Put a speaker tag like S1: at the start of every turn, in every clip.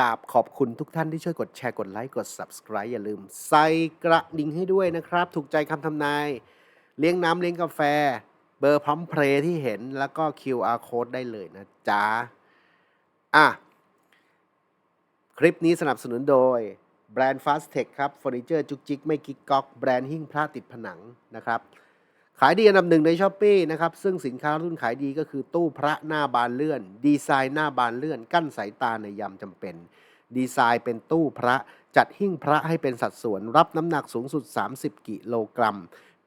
S1: กราบขอบคุณทุกท่านที่ช่วยกดแชร์กดไลค์กด Subscribe อย่าลืม ใส่กระดิ่งให้ด้วยนะครับ ถูกใจคำทำนาย เลี้ยงน้ำเลี้ยงกาแฟ เบอร์พร้อมเพรย์ที่เห็นแล้วก็ QR code ได้เลยนะจ๊ะ อะ คลิปนี้สนับสนุนโดยแบรนด์ Fast Tech ครับเฟอร์นิเจอร์จุกจิกไม่กิ๊กก๊อกแบรนด์หิ้งพระติดผนังนะครับ ขายดีอันดับหนึ่งในช้อปปีนะครับซึ่งสินค้ารุ่นขายดีก็คือตู้พระหน้าบานเลื่อน ดีไซน์หน้าบานเลื่อน กั้นสายตาในยามจำเป็น ดีไซน์เป็นตู้พระจัดหิ้งพระให้เป็นสัดส่วนรับน้ำหนักสูงสุด 30 กิโลกรัม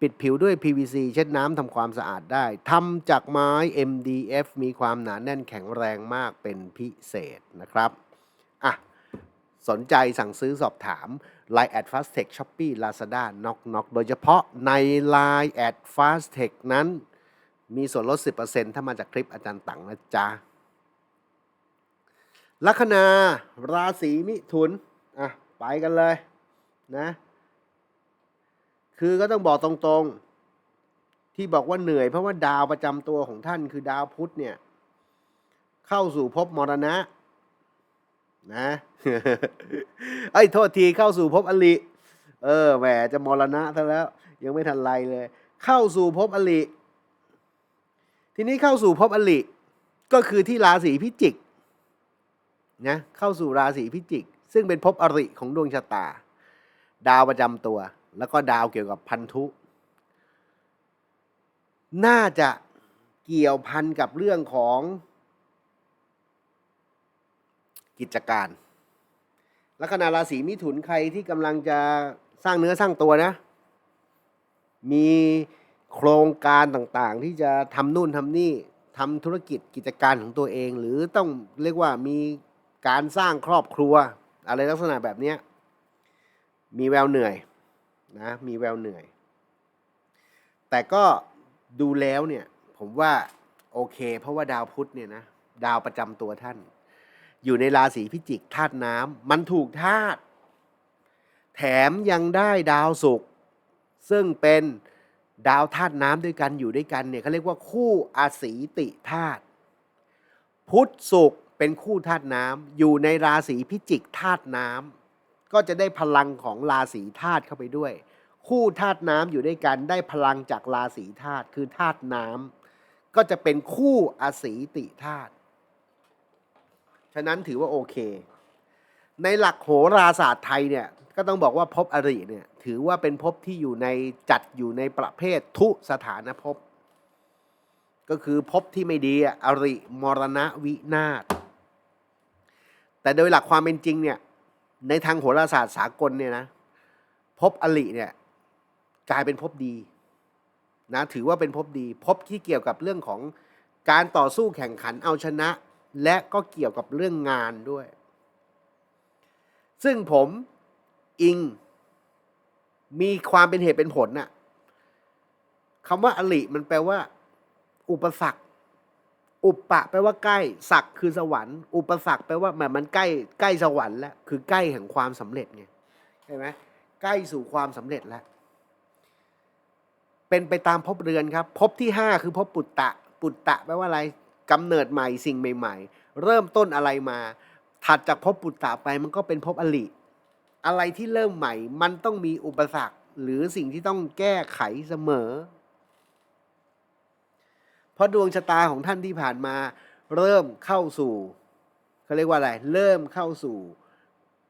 S1: ปิดผิวด้วย PVC เช็ดน้ำทำความสะอาดได้ทำจากไม้ MDF มีความหนาแน่นแข็งแรงมากเป็นพิเศษนะครับอะสนใจสั่งซื้อสอบถาม Line แอด Fastech Shopee Lazada Knock Knock โดยเฉพาะใน Line แอด Fastech นั้น มีส่วนลด 10%ถ้ามาจากคลิปอาจารย์ตังนะจ๊ะลัคนาราศีมิถุน อะ ไปกันเลยนะ คือก็ต้องบอกตรงๆ ที่บอกว่าเหนื่อยเพราะว่าดาวประจำตัวของท่านคือดาวพุธเนี่ย เข้าสู่ภพมรณะ นะไอ้โทษทีเข้าสู่ภพอลิ เออแหมจะมรณะซะแล้ว ยังไม่ทันไรเลย เข้าสู่ภพอลิ ทีนี้เข้าสู่ภพอลิ ก็คือที่ราศีพิจิกนะเข้าสู่ราศีพิจิก ซึ่งเป็นภพอริของดวงชะตา ดาวประจำตัว แล้วก็ดาวเกี่ยวกับพันธุ น่าจะเกี่ยวพันกับเรื่องของ กิจการ ลัคนาราศีมิถุนใครที่กำลังจะสร้างเนื้อสร้างตัวนะ มีโครงการต่างๆ ที่จะทำนู่นทำนี่ทำธุรกิจกิจการของตัวเอง หรือต้องเรียกว่ามีการสร้างครอบครัว อะไรลักษณะแบบนี้มีแววเหนื่อยนะมีแววเหนื่อย แต่ก็ดูแล้วเนี่ยผมว่าโอเค เพราะว่าดาวพุธเนี่ยนะดาวประจำตัวท่าน อยู่ในราศีพิจิกธาตุน้ำมันถูกธาตุแถมยังได้ดาวศุกร์ซึ่งเป็นดาวธาตุน้ำด้วยกันอยู่ด้วยกันเนี่ยเขาเรียกว่าคู่อาศีติธาตุพุธศุกร์เป็นคู่ธาตุน้ำอยู่ในราศีพิจิกธาตุน้ำก็จะได้พลังของราศีธาตุเข้าไปด้วย คู่ธาตุน้ำอยู่ด้วยกันได้พลังจากราศีธาตุคือธาตุน้ำก็จะเป็นคู่อาศีติธาตุ ฉะนั้นถือว่าโอเค ในหลักโหราศาสตร์ไทยเนี่ยก็ต้องบอกว่าภพอริเนี่ยถือว่าเป็นภพที่อยู่ในจัดอยู่ในประเภททุสถานภพก็คือภพที่ไม่ดีอะอริมรณะวินาศแต่โดยหลักความเป็นจริงเนี่ยในทางโหราศาสตร์สากลเนี่ยนะภพอริเนี่ยกลายเป็นภพดีนะถือว่าเป็นภพดีภพที่เกี่ยวกับเรื่องของการต่อสู้แข่งขันเอาชนะ และก็เกี่ยวกับเรื่องงานด้วย ซึ่งผมอิง มีความเป็นเหตุเป็นผลน่ะคำว่าอลิมันแปลว่า อุปสรรค อุปปะแปลว่าใกล้ศักคือสวรรค์ อุปสรรคแปลว่าแหมมันใกล้ใกล้สวรรค์แล้วคือใกล้แห่งความสำเร็จไงใช่ไหมใกล้สู่ความสำเร็จแล้วเป็นไปตามภพเรือนครับภพที่ห้าคือภพปุตตะ ปุตตะแปลว่าอะไร กำเนิดใหม่สิ่งใหม่ ๆ เริ่มต้นอะไรมา ถัดจากภพปุตตะไปมันก็เป็นภพอลิอะไรที่เริ่มใหม่ มันต้องมีอุปสรรคหรือสิ่งที่ต้องแก้ไขเสมอ เพราะดวงชะตาของท่านที่ผ่านมา เริ่มเข้าสู่เขาเรียกว่าอะไร เริ่มเข้าสู่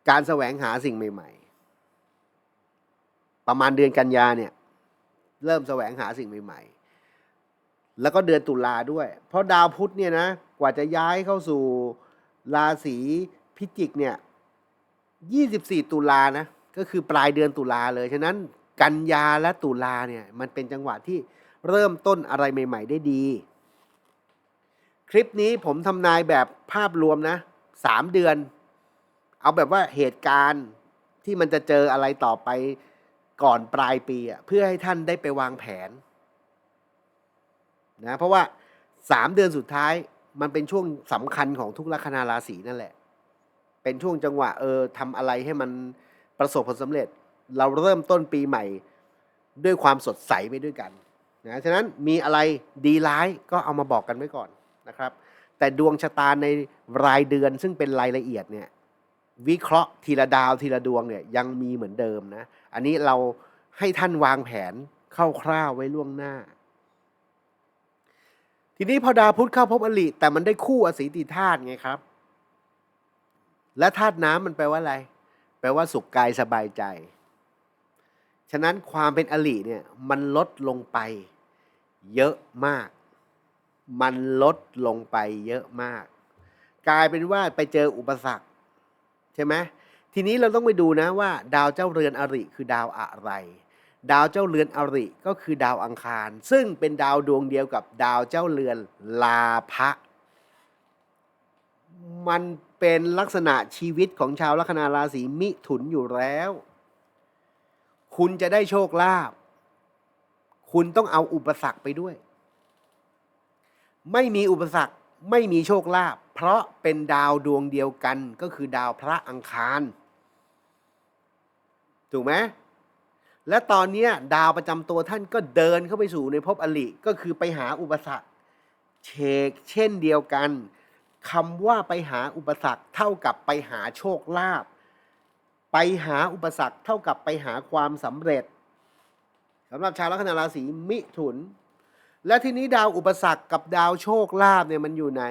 S1: การแสวงหาสิ่งใหม่ ๆ ประมาณเดือนกันยาเนี่ย เริ่มแสวงหาสิ่งใหม่ ๆ แล้วก็เดือนตุลาด้วย เพราะดาวพุธเนี่ยนะกว่าจะย้ายเข้าสู่ราศีพิจิกเนี่ย24 ตุลานะก็คือปลายเดือนตุลาเลย ฉะนั้นกันยาและตุลาเนี่ยมันเป็นจังหวะที่เริ่มต้นอะไรใหม่ ๆ ได้ดี คลิปนี้ผมทำนายแบบภาพรวมนะสามเดือน เอาแบบว่าเหตุการณ์ที่มันจะเจออะไรต่อไปก่อนปลายปีอะเพื่อให้ท่านได้ไปวางแผน นะเพราะว่าสามเดือนสุดท้ายมันเป็นช่วงสำคัญของทุกลัคนาราศีนั่นแหละ เป็นช่วงจังหวะเออทำอะไรให้มันประสบผลสำเร็จ เราเริ่มต้นปีใหม่ ด้วยความสดใสไปด้วยกันนะฉะนั้นมีอะไรดีร้ายก็เอามาบอกกันไว้ก่อนนะครับ แต่ดวงชะตาในรายเดือนซึ่งเป็นรายละเอียดเนี่ยวิเคราะห์ทีละดาวทีละดวงเนี่ยยังมีเหมือนเดิมนะ อันนี้เราให้ท่านวางแผนคร่าวๆไว้ล่วงหน้า ทีนี้พอดาวพุธเข้าพบอลิแต่มันได้คู่อสีติธาตุไงครับ และธาตุน้ำมันแปลว่าอะไร แปลว่าสุขกายสบายใจ ฉะนั้นความเป็นอลิเนี่ยมันลดลงไป เยอะมาก มันลดลงไปเยอะมาก กลายเป็นว่าไปเจออุปสรรค ใช่ไหมทีนี้เราต้องไปดูนะว่า ดาวเจ้าเรือนอริคือดาวอะไร ดาวเจ้าเรือนอริก็คือดาวอังคาร ซึ่งเป็นดาวดวงเดียวกับดาวเจ้าเรือนลาภะมันเป็นลักษณะชีวิตของชาวลัคนาราศีมิถุนอยู่แล้ว คุณจะได้โชคลาภคุณต้องเอาอุปสรรคไปด้วย ไม่มีอุปสรรคไม่มีโชคลาภเพราะเป็นดาวดวงเดียวกันก็คือดาวพระอังคาร ถูกไหม และตอนนี้ดาวประจำตัวท่านก็เดินเข้าไปสู่ในภพอลิก็คือไปหาอุปสรรคเชกเช่นเดียวกันคำว่าไปหาอุปสรรคเท่ากับไปหาโชคลาภไปหาอุปสรรคเท่ากับไปหาความสำเร็จสำหรับชาวลัคนาราศีมิถุน และทีนี้ดาวอุปสรรคกับดาวโชคลาภเนี่ยมันอยู่ไหน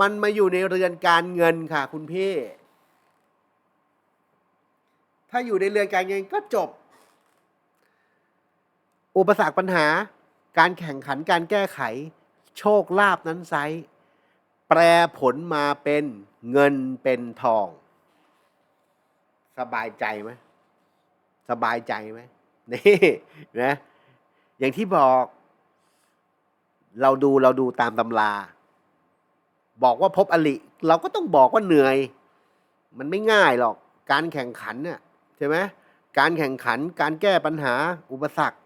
S1: มันมาอยู่ในเรือนการเงินค่ะ คุณพี่ ถ้าอยู่ในเรือนการเงินก็จบ อุปสรรคปัญหา การแข่งขันการแก้ไข โชคลาภนั้นไซแปรผลมาเป็นเงินเป็นทอง สบายใจไหมสบายใจไหมนี่นะอย่างที่บอก เราดูเราดูตามตำรา บอกว่าพบอลิ เราก็ต้องบอกว่าเหนื่อย มันไม่ง่ายหรอก การแข่งขันเนี่ยใช่ไหมการแข่งขันการแก้ปัญหาอุปสรรค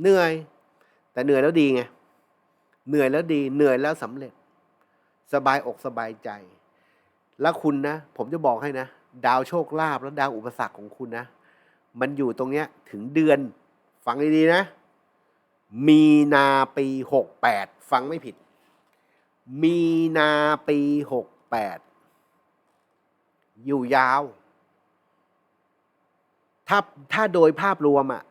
S1: เหนื่อย แต่เหนื่อยแล้วดีไงเหนื่อยแล้วดี เหนื่อยแล้วสำเร็จ สบายอกสบายใจ แล้วคุณนะ ผมจะบอกให้นะ ดาวโชคลาภและดาวอุปสรรคของคุณนะ มันอยู่ตรงเนี้ยถึงเดือน ฟังดีๆนะ มีนาปีหกแปดฟังไม่ผิด มีนาปีหกแปดอยู่ยาว ถ้าถ้าโดยภาพรวมอะ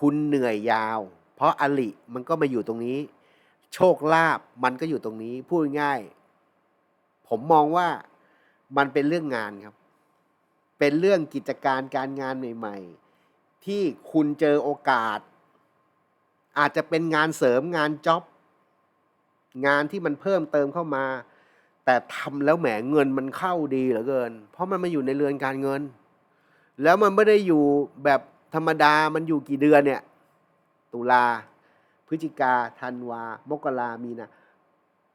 S1: คุณเหนื่อยยาว เพราะอลิมันก็มาอยู่ตรงนี้ โชคลาภมันก็อยู่ตรงนี้พูดง่าย ผมมองว่ามันเป็นเรื่องงานครับ เป็นเรื่องกิจการการงานใหม่ ๆ ที่คุณเจอโอกาส อาจจะเป็นงานเสริมงานจ็อบงานที่มันเพิ่มเติมเข้ามา แต่ทำแล้วแหมเงินมันเข้าดีเหลือเกิน เพราะมันมาอยู่ในเรือนการเงิน แล้วมันไม่ได้อยู่แบบ ธรรมดามันอยู่กี่เดือนเนี่ย ตุลา พฤศจิกาธันวา มกรามีนา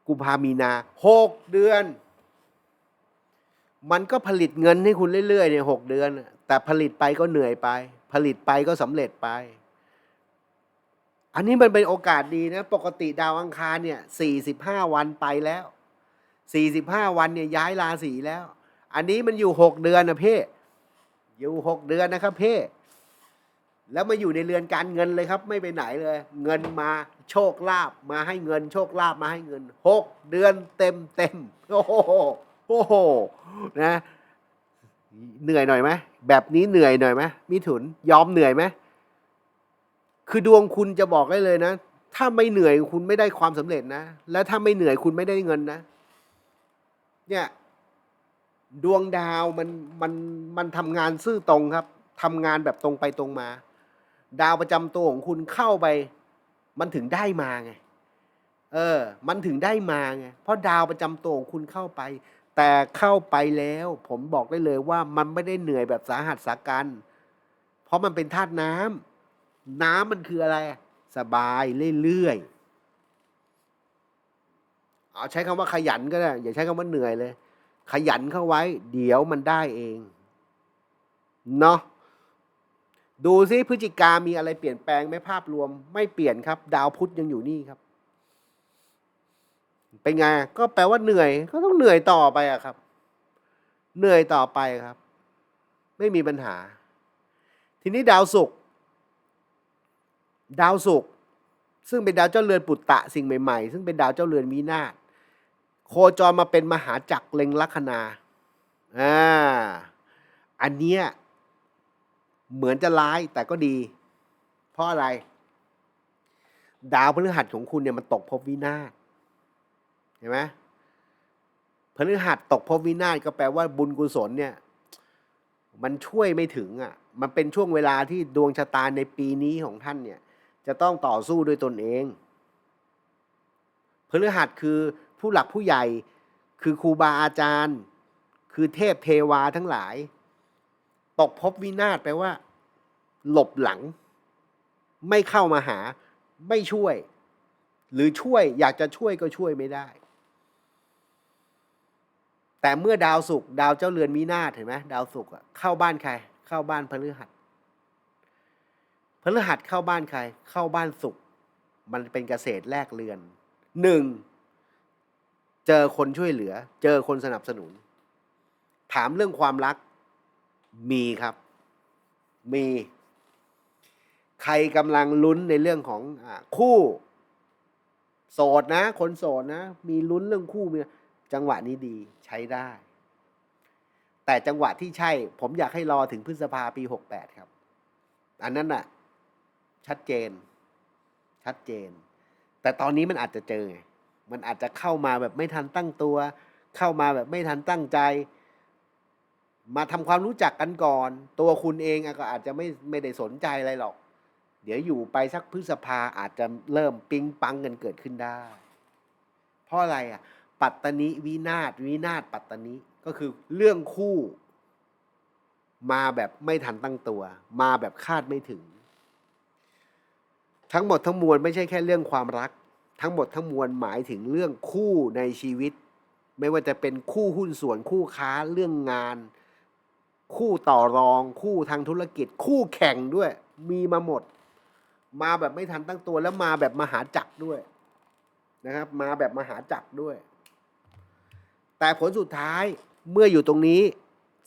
S1: กุมภามีนาหกเดือน มันก็ผลิตเงินให้คุณเรื่อยๆเนี่ยหกเดือน แต่ผลิตไปก็เหนื่อยไป ผลิตไปก็สำเร็จไป อันนี้มันเป็นโอกาสดีนะ ปกติดาวอังคารเนี่ยสี่สิบห้าวันไปแล้วสี่สิบห้าวันเนี่ยย้ายราศีแล้ว อันนี้มันอยู่หกเดือนนะเพ่อยู่หกเดือนนะครับเพ่ แล้วมาอยู่ในเรือนการเงินเลยครับ ไม่ไปไหนเลย เงินมาโชคลาภมาให้เงินโชคลาภมาให้เงินหกเดือนเต็มเต็มโอ้โหโอ้โหนะเหนื่อยหน่อยไหมแบบนี้เหนื่อยหน่อยไหมมิถุนยอมเหนื่อยไหมคือดวงคุณจะบอกได้เลยนะ ถ้าไม่เหนื่อยคุณไม่ได้ความสำเร็จนะ และถ้าไม่เหนื่อยคุณไม่ได้เงินนะ เนี่ยดวงดาวมันมันมันทำงานซื่อตรงครับทำงานแบบตรงไปตรงมา ดาวประจำตัวของคุณเข้าไป มันถึงได้มาไง เออ มันถึงได้มาไง เพราะดาวประจำตัวของคุณเข้าไป แต่เข้าไปแล้ว ผมบอกได้เลยว่ามันไม่ได้เหนื่อยแบบสาหัสสากัน เพราะมันเป็นธาตุน้ำน้ำมันคืออะไร สบายเรื่อยๆ เอาใช้คำว่าขยันก็ได้ อย่าใช้คำว่าเหนื่อยเลย ขยันเข้าไว้ เดี๋ยวมันได้เอง เนาะ ดูซิพฤศจิกามีอะไรเปลี่ยนแปลงไหมภาพรวมไม่เปลี่ยนครับ ดาวพุธยังอยู่นี่ครับ เป็นไงก็แปลว่าเหนื่อย ก็ต้องเหนื่อยต่อไปอะครับ เหนื่อยต่อไปครับ ไม่มีปัญหา ทีนี้ดาวศุกร์ดาวศุกร์ซึ่งเป็นดาวเจ้าเรือนปุตตะสิ่งใหม่ๆ ซึ่งเป็นดาวเจ้าเรือนมีนาโคจรมาเป็นมหาจักรเล็งลัคนาอ่าอันเนี้ย เหมือนจะร้ายแต่ก็ดี เพราะอะไร ดาวพฤหัสของคุณเนี่ยมันตกภพวินาศเห็นไหมพฤหัสตกภพวินาศก็แปลว่าบุญกุศลเนี่ย มันช่วยไม่ถึงอะ มันเป็นช่วงเวลาที่ดวงชะตาในปีนี้ของท่านเนี่ย จะต้องต่อสู้ด้วยตนเองพฤหัสคือผู้หลักผู้ใหญ่คือครูบาอาจารย์ คือเทพเทวาทั้งหลาย ตกภพวินาศแปลว่า หลบหลัง ไม่เข้ามาหา ไม่ช่วย หรือช่วยอยากจะช่วยก็ช่วยไม่ได้ แต่เมื่อดาวศุกดาวเจ้าเรือนมีนาถเห็นไหมดาวศุกเข้าบ้านใคร เข้าบ้านพฤหัสพฤหัสเข้าบ้านใคร เข้าบ้านศุกมันเป็นเกษตรแลกเรือนหนึ่งเจอคนช่วยเหลือ เจอคนสนับสนุน ถามเรื่องความรัก มีครับ มี ใครกำลังลุ้นในเรื่องของอคู่ โสดนะ คนโสดนะ มีลุ้นเรื่องคู่มีจังหวะนี้ดีใช้ได้ แต่จังหวะที่ใช่ ผมอยากให้รอถึงพฤษภาปีหกแปดครับ อันนั้นน่ะ ชัดเจน ชัดเจน แต่ตอนนี้มันอาจจะเจอไงมันอาจจะเข้ามาแบบไม่ทันตั้งตัว เข้ามาแบบไม่ทันตั้งใจ มาทำความรู้จักกันก่อน ตัวคุณเองก็อาจจะไม่ไม่ได้สนใจอะไรหรอก เดี๋ยวอยู่ไปสักพฤษภาอาจจะเริ่มปิ๊งปังกันเกิดขึ้นได้ เพราะอะไรอะ ปัตตนิวินาศวินาศปัตตนิก็คือเรื่องคู่ มาแบบไม่ทันตั้งตัว มาแบบคาดไม่ถึง ทั้งหมดทั้งมวลไม่ใช่แค่เรื่องความรัก ทั้งหมดทั้งมวลหมายถึงเรื่องคู่ในชีวิต ไม่ว่าจะเป็นคู่หุ้นส่วนคู่ค้าเรื่องงาน คู่ต่อรอง คู่ทางธุรกิจ คู่แข่งด้วย มีมาหมด มาแบบไม่ทันตั้งตัวแล้วมาแบบมหาจักรด้วยนะครับ มาแบบมหาจักรด้วย แต่ผลสุดท้ายเมื่ออยู่ตรงนี้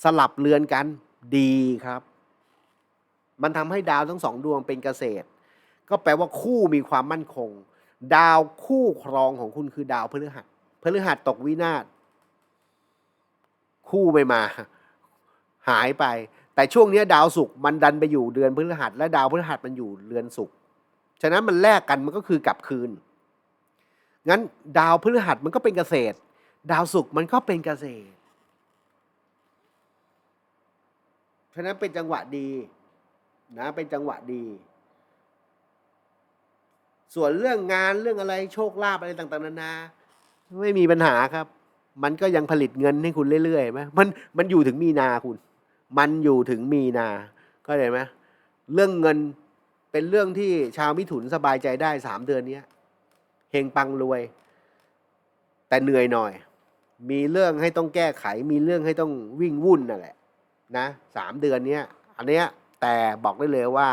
S1: สลับเรือนกันดีครับ มันทำให้ดาวทั้งสองดวงเป็นเกษตร ก็แปลว่าคู่มีความมั่นคง ดาวคู่ครองของคุณคือดาวพฤหัสพฤหัสตกวินาศคู่ไม่มา หายไป แต่ช่วงนี้ดาวศุกร์มันดันไปอยู่เดือนพฤหัส และดาวพฤหัสมันอยู่เรือนศุกร์ฉะนั้นมันแลกกันมันก็คือกลับคืน งั้นดาวพฤหัสมันก็เป็นเกษตร ดาวศุกร์มันก็เป็นเกษตร ฉะนั้นเป็นจังหวะดีนะเป็นจังหวะดี ส่วนเรื่องงานเรื่องอะไรโชคลาภอะไรต่าง ๆนานาไม่มีปัญหาครับ มันก็ยังผลิตเงินให้คุณเรื่อยๆไหมมันมันอยู่ถึงมีนาคุณ มันอยู่ถึงมีนา ก็เลยไหมเรื่องเงินเป็นเรื่องที่ชาวมิถุนสบายใจได้สามเดือนนี้เฮงปังรวย แต่เหนื่อยหน่อย มีเรื่องให้ต้องแก้ไข มีเรื่องให้ต้องวิ่งวุ่นนั่นแหละ นะสามเดือนนี้อันเนี้ยแต่บอกได้เลยว่า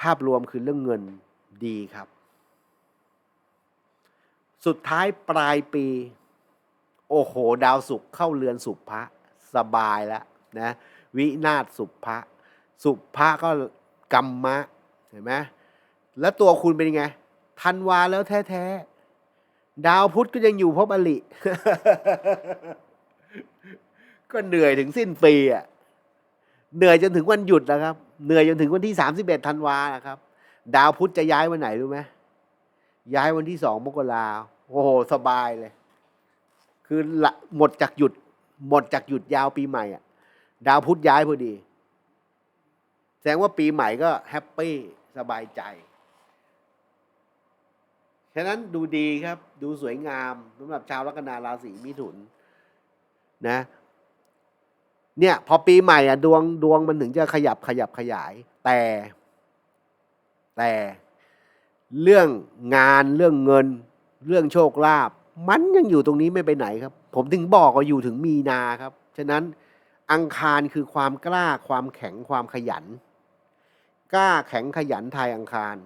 S1: ภาพรวมคือเรื่องเงินดีครับ สุดท้ายปลายปี โอ้โห ดาวศุกเข้าเรือนสุภะ สบายแล้วนะวินาศสุภะสุภะก็กรรมะเห็นไหมแล้วตัวคุณเป็นยังไงธันวาแล้วแท้ๆ ดาวพุธก็ยังอยู่พราะบริก็เหนื่อยถึงสิ้นปีอะเหนื่อยจนถึงวันหยุดนะครับ เหนื่อยจนถึงวันที่สามสิบเอ็ดธันวานะครับ ดาวพุธจะย้ายวันไหนรู้ไหมย้ายวันที่สองมกราโอ้โห สบายเลย คือหมดจากหยุด หมดจากหยุดยาวปีใหม่อะ ดาวพุธย้ายพอดี แสดงว่าปีใหม่ก็แฮปปี้สบายใจ ฉะนั้นดูดีครับ ดูสวยงามสำหรับชาวลัคนาราศีมิถุนนะ เนี่ย พอปีใหม่อะ ดวงดวงมันถึงจะขยับขยับขยาย แต่แต่เรื่องงานเรื่องเงิน เรื่องโชคลาภ มันยังอยู่ตรงนี้ไม่ไปไหนครับ ผมถึงบอกว่าอยู่ถึงมีนาครับ ฉะนั้นอังคารคือความกล้าความแข็งความขยัน กล้าแข็งขยันทายอังคาร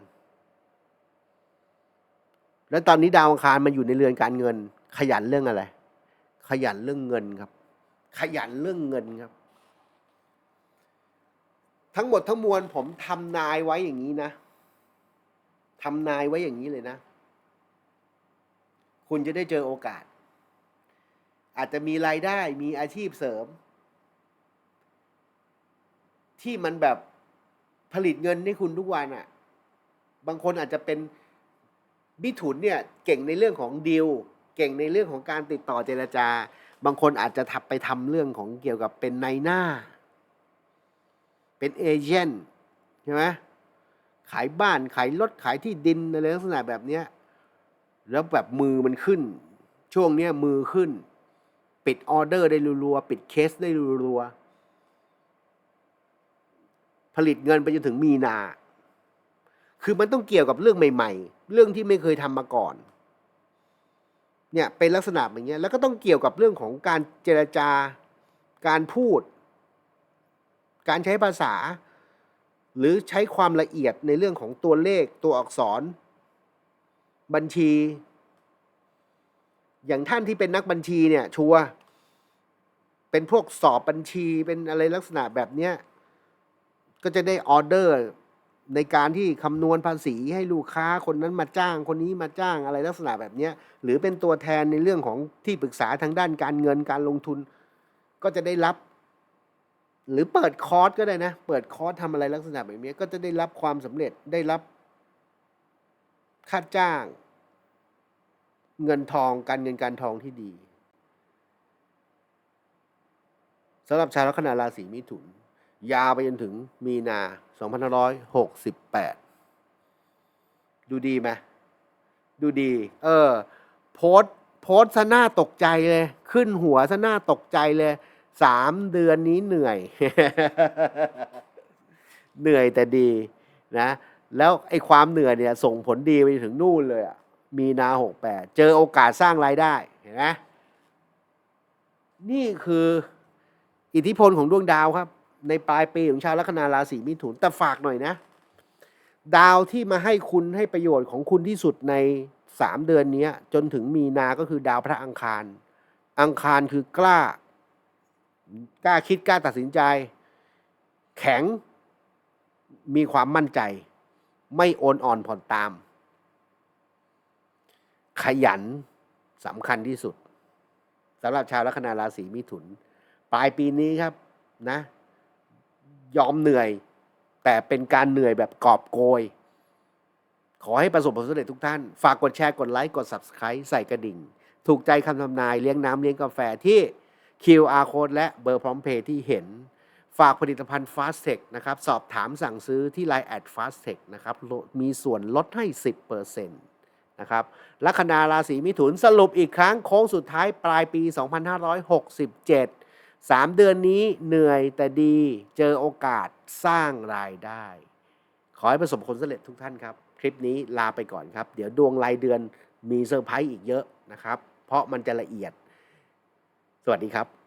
S1: แล้วตอนนี้ดาวอังคารมันอยู่ในเรือนการเงิน ขยันเรื่องอะไร ขยันเรื่องเงินครับ ขยันเรื่องเงินครับ ทั้งหมดทั้งมวลผมทำนายไว้อย่างนี้นะทำนายไว้อย่างนี้เลยนะ คุณจะได้เจอโอกาส อาจจะมีรายได้มีอาชีพเสริม ที่มันแบบผลิตเงินให้คุณทุกวันอะ่ะ บางคนอาจจะเป็นมิถุนเนี่ยเก่งในเรื่องของดีลเก่งในเรื่องของการติดต่อเจรจา บางคนอาจจะทับไปทำเรื่องของเกี่ยวกับเป็นนายหน้า เป็นเอเจนต์ใช่ไหมขายบ้านขายรถขายที่ดินอะไรลักษณะแบบเนี้ย แล้วแบบมือมันขึ้น ช่วงเนี้ยมือขึ้น ปิดออเดอร์ได้รัวๆปิดเคสได้รัวๆผลิตเงินไปจนถึงมีนา คือมันต้องเกี่ยวกับเรื่องใหม่ ๆ เรื่องที่ไม่เคยทำมาก่อน เนี่ยเป็นลักษณะอย่างเงี้ย แล้วก็ต้องเกี่ยวกับเรื่องของการเจรจาการพูด การใช้ภาษา หรือใช้ความละเอียดในเรื่องของตัวเลขตัวอักษร บัญชี อย่างท่านที่เป็นนักบัญชีเนี่ย ชัวเป็นพวกสอบบัญชีเป็นอะไรลักษณะแบบเนี้ยก็จะได้ออเดอร์ในการที่คำนวณภาษีให้ลูกค้าคนนั้นมาจ้างคนนี้มาจ้างอะไรลักษณะแบบเนี้ยหรือเป็นตัวแทนในเรื่องของที่ปรึกษาทางด้านการเงินการลงทุน ก็จะได้รับ หรือเปิดคอร์สก็ได้นะ เปิดคอร์สทำอะไรลักษณะแบบนี้ก็จะได้รับความสำเร็จได้รับ ค่าจ้าง เงินทองการเงินการทองที่ดีสำหรับชาวลัคนาราศีมิถุน ยาวไปจนถึงมีนา 2568 ดูดีไหมดูดี เออ โพสโพสซะหน้าตกใจเลย ขึ้นหัวซะหน้าตกใจเลยสามเดือนนี้เหนื่อย เหนื่อยแต่ดีนะ แล้วไอ้ความเหนื่อยเนี่ยส่งผลดีไปถึงนู่นเลยอะมีนาหกแปดเจอโอกาสสร้างรายได้เห็นไหมนี่คืออิทธิพลของดวงดาวครับ ในปลายปีของชาวลัคนาราศีมิถุนแต่ฝากหน่อยนะ ดาวที่มาให้คุณให้ประโยชน์ของคุณที่สุดในสามเดือนนี้จนถึงมีนาก็คือดาวพระอังคาร อังคารคือกล้า กล้าคิดกล้าตัดสินใจ แข็งมีความมั่นใจ ไม่โอนอ่อนผ่อนตาม ขยันสำคัญที่สุดสำหรับชาวลัคนาราศีมิถุน ปลายปีนี้ครับนะ ยอมเหนื่อย แต่เป็นการเหนื่อยแบบกอบโกย ขอให้ประสบผลสำเร็จทุกท่าน ฝากกดแชร์กดไลค์กด Subscribe ใส่กระดิ่ง ถูกใจคำทำนายเลี้ยงน้ำเลี้ยงกาแฟที่ QR Code และเบอร์พร้อมเพย์ที่เห็น ฝากผลิตภัณฑ์ Fastech นะครับ สอบถามสั่งซื้อที่ Line แอด Fastech นะครับ มีส่วนลดให้ 10%นะครับลัคนาราศีมิถุนสรุปอีกครั้งโค้งสุดท้ายปลายปี 2567 3 เดือนนี้เหนื่อยแต่ดีเจอโอกาสสร้างรายได้ ขอให้ประสบผลสำเร็จทุกท่านครับ คลิปนี้ลาไปก่อนครับ เดี๋ยวดวงรายเดือนมีเซอร์ไพรส์อีกเยอะนะครับ เพราะมันจะละเอียด สวัสดีครับ